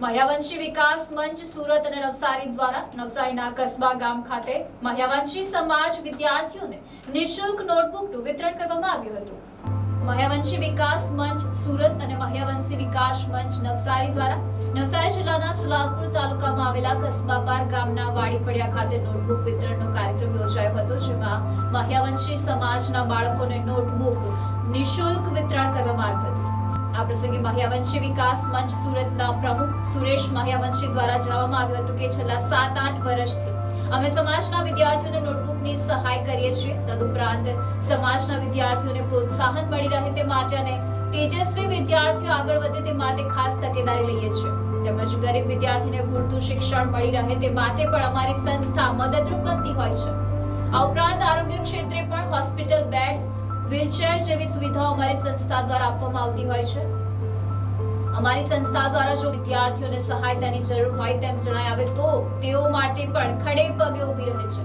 મહ્યાવંશી વિકાસ મંચ સુરત અને નવસારી દ્વારા નવસારીના કસબા ગામ ખાતે મહ્યાવંશી સમાજ વિદ્યાર્થીઓને નિઃશુલ્ક નોટબુકનું વિતરણ કરવામાં આવ્યું હતું. મહ્યાવંશી વિકાસ મંચ સુરત અને મહ્યાવંશી વિકાસ મંચ નવસારી દ્વારા નવસારી જિલ્લાના સુલાલપુર તાલુકામાં આવેલા કસબાપાર ગામના વાડીફળિયા ખાતે નોટબુક વિતરણનો કાર્યક્રમ યોજાયો હતો, જેમાં મહ્યાવંશી સમાજના બાળકોને નોટબુક નિઃશુલ્ક વિતરણ કરવામાં આવ્યું હતું. આ પ્રસંગે મહ્યાવંશી વિકાસ મંચ સુરતના પ્રમુખ સુરેશ મહ્યાવંશી દ્વારા જણાવવામાં આવ્યું હતું કે છેલ્લા સાત આઠ વર્ષથી અમે સમાજના વિદ્યાર્થીઓને નોટબુકની સહાય કરીએ છીએ. તદુપરાંત સમાજના વિદ્યાર્થીઓને પ્રોત્સાહન મળી રહે તે માટે અને તેજસ્વી વિદ્યાર્થીઓ આગળ વધે તે માટે ખાસ તકેદારી લઈએ છીએ. તેમજ ગરીબ વિદ્યાર્થીને પૂરતું શિક્ષણ મળી રહે તે માટે પણ અમારી સંસ્થા મદદરૂપ બનતી હોય છે. આ ઉપરાંત આરોગ્ય ક્ષેત્રે પણ હોસ્પિટલ બેડ, વ્હીલચેર જેવી સુવિધાઓ અમારી સંસ્થા દ્વારા આપવામાં આવતી હોય છે. અમારી સંસ્થા દ્વારા જો વિદ્યાર્થીઓને સહાયતાની જરૂર હોય તેમ જણાય આવે તો તેઓ માટે પણ ખડે પગે ઊભી રહે છે.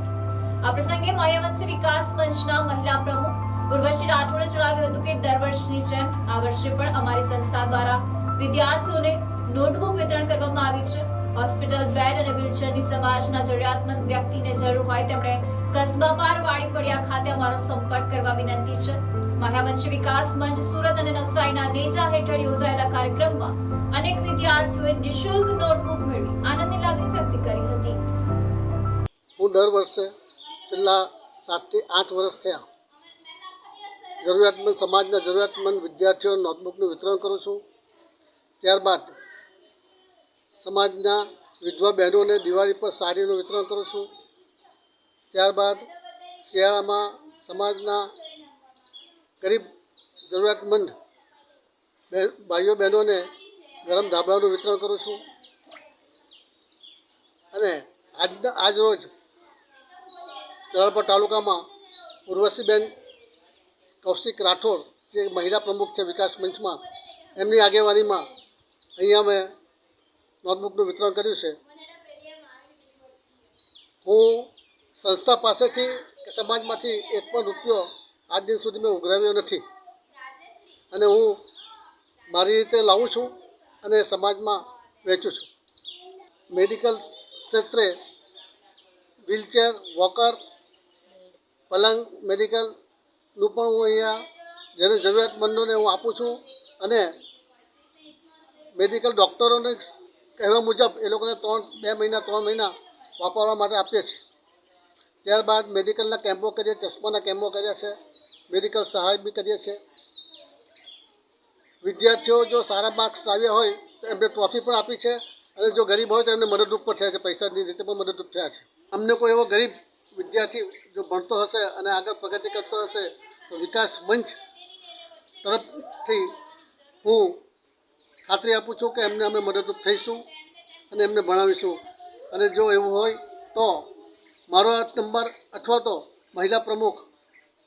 આ પ્રસંગે માયાવંશી વિકાસ મંચના મહિલા પ્રમુખ ઉર્વશી રાઠોડે જણાવ્યું હતું કે દર વર્ષની જેમ આ વર્ષે પણ અમારી સંસ્થા દ્વારા વિદ્યાર્થીઓને નોટબુક વિતરણ કરવામાં આવી છે. હોસ્પિટલ બેડ અને વ્હીલચેરની સમાજના જરૂરિયાતમંદ વ્યક્તિને જરૂર હોય તેમણે કસ્બા પાર વાડી ફળિયા ખાતે અમારો સંપર્ક કરવા વિનંતી છે. મહાવંશી વિકાસ મંચ સુરત અને નવસારીના નેજા હેઠળ યોજાયેલા કાર્યક્રમમાં અનેક વિદ્યાર્થીઓએ નિઃશુલ્ક નોટબુક મેળવી આનંદની લાગણી વ્યક્ત કરી હતી. હું દર વર્ષે છેલ્લા સાતથી આઠ વર્ષ થયા જરૂરિયાતમંદ સમાજના જરૂરિયાતમંદ વિદ્યાર્થીઓ નોટબુકનું વિતરણ કરું છું. ત્યારબાદ સમાજના વિધવા બહેનોને દિવાળી પર સાડીનું વિતરણ કરું છું. ત્યારબાદ શિયાળામાં સમાજના ગરીબ, જરૂરિયાતમંદ ભાઈઓ બહેનોને ગરમ ધાબળાનું વિતરણ કરું છું. અને આજના, આજ રોજ જલાલપુર તાલુકામાં ઉર્વશીબેન કૌશિક રાઠોડ, જે મહિલા પ્રમુખ છે વિકાસ મંચમાં, એમની આગેવાનીમાં અહીંયા મેં નોટબુકનું વિતરણ કર્યું છે. હું સંસ્થા પાસેથી કે સમાજમાંથી એક પણ રૂપિયો આજ દિન સુધી મેં ઉઘરાવ્યો નથી. અને હું મારી રીતે લાવું છું અને સમાજમાં વેચું છું. મેડિકલ ક્ષેત્રે વ્હીલચેર, વોકર, પલંગ મેડિકલનું પણ હું અહીંયા જેને જરૂરિયાતમંદોને હું આપું છું અને મેડિકલ ડૉક્ટરોને કહેવા મુજબ એ લોકોને ત્રણ, બે મહિના, ત્રણ મહિના વાપરવા માટે આપીએ છીએ. ત્યારબાદ મેડિકલના કેમ્પો કરીએ, ચશ્માના કેમ્પો કર્યા છે. મેડિકલ સહાય બી કરીએ છીએ. વિદ્યાર્થીઓ જો સારા માર્ક્સ લાવ્યા હોય, તો એમને ટ્રોફી પણ આપી છે અને જો ગરીબ હોય, તો એમને મદદરૂપ પણ થયા છે, પૈસાની રીતે પણ મદદરૂપ થયા છે. અમને કોઈ એવો ગરીબ વિદ્યાર્થી જો ભણતો હશે અને આગળ પ્રગતિ કરતો હશે, તો વિકાસ મંચ તરફથી હું ખાતરી આપું છું કે એમને અમે મદદરૂપ થઈશું અને એમને ભણાવીશું. અને જો એવું હોય, તો મારો આ નંબર અથવા તો મહિલા પ્રમુખ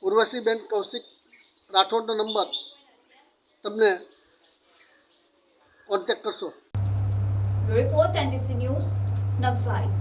ઉર્વશીબેન કૌશિક રાઠોડનો નંબર તમને કોન્ટેક્ટ કરશો રિપોર્ટ એનડીસી ન્યૂઝ નવસારી